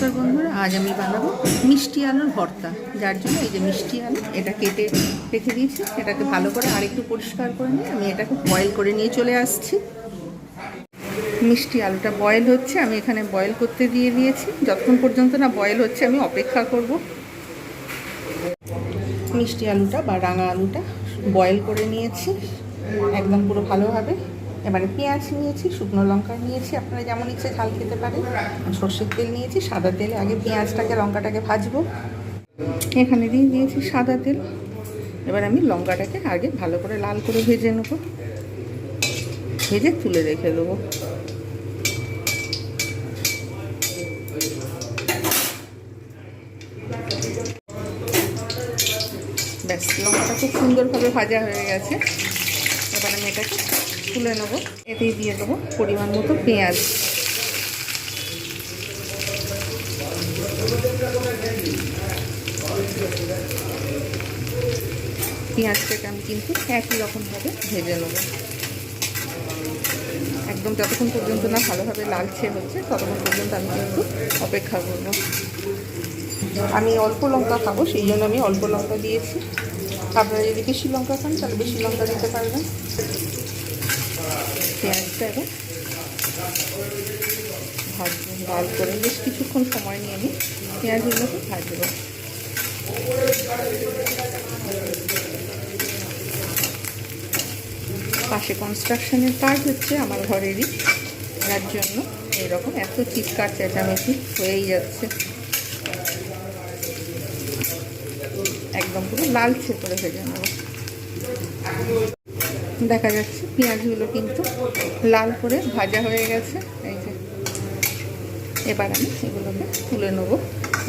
নমস্কার বন্ধুরা, আজ আমি বানাবো মিষ্টি আলুর ভর্তা। যার জন্য এই যে মিষ্টি আলু, এটা কেটে রেখে দিয়েছি। এটাকে ভালো করে আরেকটু পরিষ্কার করে নিয়ে আমি এটাকে বয়েল করে নিয়ে চলে আসছি। মিষ্টি আলুটা বয়েল হচ্ছে, আমি এখানে বয়েল করতে দিয়ে দিয়েছি। যতক্ষণ পর্যন্ত না বয়েল হচ্ছে, আমি অপেক্ষা করব। মিষ্টি আলুটা বা রাঙা আলুটা বয়েল করে নিয়েছি। একদম পুরো ভালোভাবে। এবারে পেঁয়াজ নিয়েছি, শুকনো লঙ্কা নিয়েছি, আপনারা যেমন ইচ্ছে ঝাল খেতে পারেন। সর্ষের তেল নিয়েছি, সাদা তেলে আগে পেঁয়াজটাকে, লঙ্কাটাকে ভাজবো। এখানে দিয়ে দিয়েছি সাদা তেল। এবার আমি লঙ্কাটাকে আগে ভালো করে লাল করে ভেজে নেব। ভেজে তুলে রেখে দেবো। ব্যাস, লঙ্কাটা খুব সুন্দরভাবে ভাজা হয়ে গেছে। এবার আমি এটাকে তুলে নেব। এতেই দিয়ে দেবো পরিমাণ মতো পেঁয়াজ। পেঁয়াজটাকে আমি কিন্তু একই রকমভাবে ভেজে নেব। একদম যতক্ষণ পর্যন্ত না ভালোভাবে লালচে হচ্ছে, ততক্ষণ পর্যন্ত আমি কিন্তু অপেক্ষা করব। আমি অল্প লঙ্কা খাব, সেই জন্য আমি অল্প লঙ্কা দিয়েছি। আপনারা যদি বেশি লঙ্কা খান, তাহলে বেশি লঙ্কা দিতে পারবেন। পেঁয়াজটা এবার ভাজবো লাল করে বেশ কিছুক্ষণ সময় নিয়ে আমি পেঁয়াজগুলোকে ভাজবো। পাশে কনস্ট্রাকশনের কাজ হচ্ছে আমার ঘরেরই। যার জন্য এরকম এত চিৎকার চেঁচামেচি হয়েই যাচ্ছে। একদম পুরো লালচে করে ভেজে নেব। দেখা যাচ্ছে, পেঁয়াজগুলো কিন্তু লাল করে ভাজা হয়ে গেছে। এই যে, এবার আমি এগুলোকে তুলে নেব।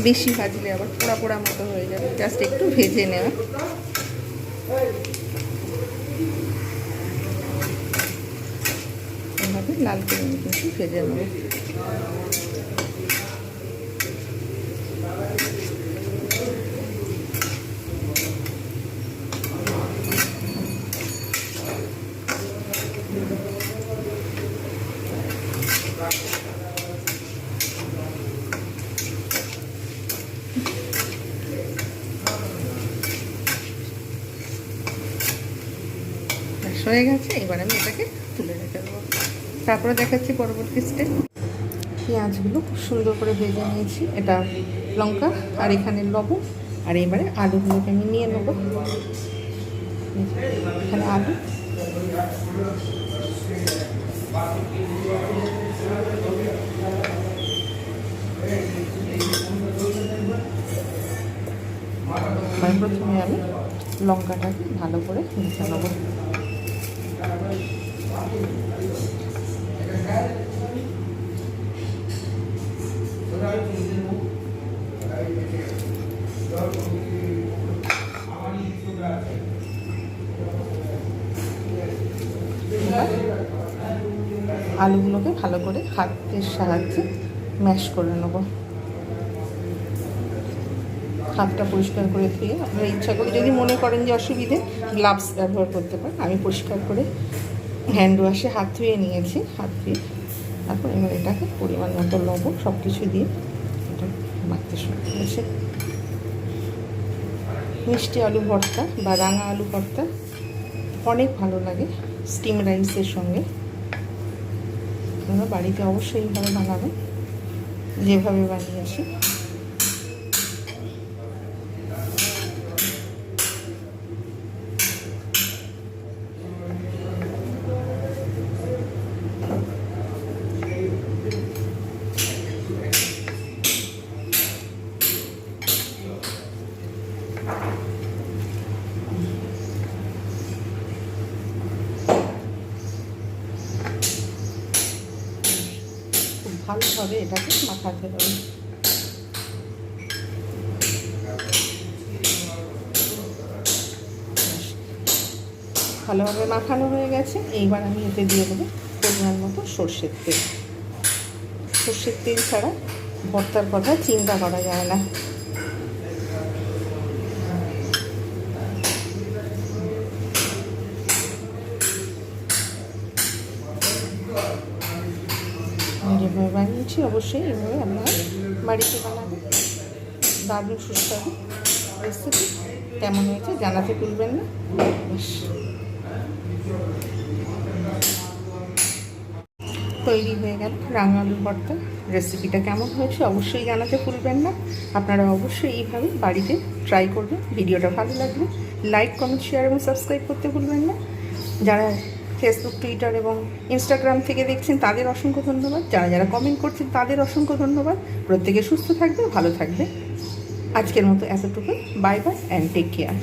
বেশি ভাজলে আবার পোড়া পোড়া মতো হয়ে যাবে। জাস্ট একটু ভেজে নেওয়া। এভাবে লাল করে কিন্তু ভেজে নেব। হয়ে গেছে, এবার আমি এটাকে তুলে রেখে দেবো। তারপরে দেখাচ্ছি পরবর্তী স্টেপ পেঁয়াজগুলো খুব সুন্দর করে ভেজে নিয়েছি। এটা লঙ্কা আর এখানে লবণ। আর এবারে আলুগুলোকে আমি নিয়ে নেব। এখানে আলু। প্রথমে আমি লঙ্কাটাকে ভালো করে মিশে নেব। আলুগুলোকে ভালো করে হাতের সাহায্যে ম্যাশ করে নেব। হাতটা পরিষ্কার করে ধুয়ে আপনারা ইচ্ছা করে যদি মনে করেন যে অসুবিধে গ্লাভস ব্যবহার করতে পারেন। আমি পরিষ্কার করে হ্যান্ড ওয়াশে হাত ধুয়ে নিয়েছি, হাত ধুয়ে তারপর এবার এটাকে পরিমাণ মতো লবণ সব কিছু দিয়ে এটা মাখতে শুরু করেছে। মিষ্টি আলু ভর্তা বা রাঙা আলু ভর্তা অনেক ভালো লাগে স্টিম রাইসের সঙ্গে। আপনারা বাড়িতে অবশ্যই এইভাবে বানাবেন যেভাবে বানিয়ে খুব ভালোভাবে এটাকে মাখাতে হবে ভালোভাবে মাখানো হয়ে গেছে। এইবার আমি এতে দিয়ে দেবো পরিমাণ মতো সর্ষের তেল। সর্ষের তেল ছাড়া ভর্তার কথা চিন্তা করা যায় না। বানিয়েছি অবশ্যই এভাবে আপনারা বাড়িতে বানাবেন দারুণ সুস্বাদু রেসিপি কেমন হয়েছে জানাতে ভুলবেন না। তৈরি হয়ে গেল রাঙা আলুর ভর্তা রেসিপিটা কেমন হয়েছে অবশ্যই জানাতে ভুলবেন না। আপনারা অবশ্যই এইভাবে বাড়িতে ট্রাই করবেন। ভিডিওটা ভালো লাগলে লাইক কমেন্ট শেয়ার এবং সাবস্ক্রাইব করতে ভুলবেন না। যারা ফেসবুক টুইটার এবং ইনস্টাগ্রাম থেকে দেখছেন তাদের অসংখ্য ধন্যবাদ। যারা যারা কমেন্ট করছেন তাদের অসংখ্য ধন্যবাদ। প্রত্যেকে সুস্থ থাকবে, ভালো থাকবে। আজকের মতো এতটুকু bye bye and take care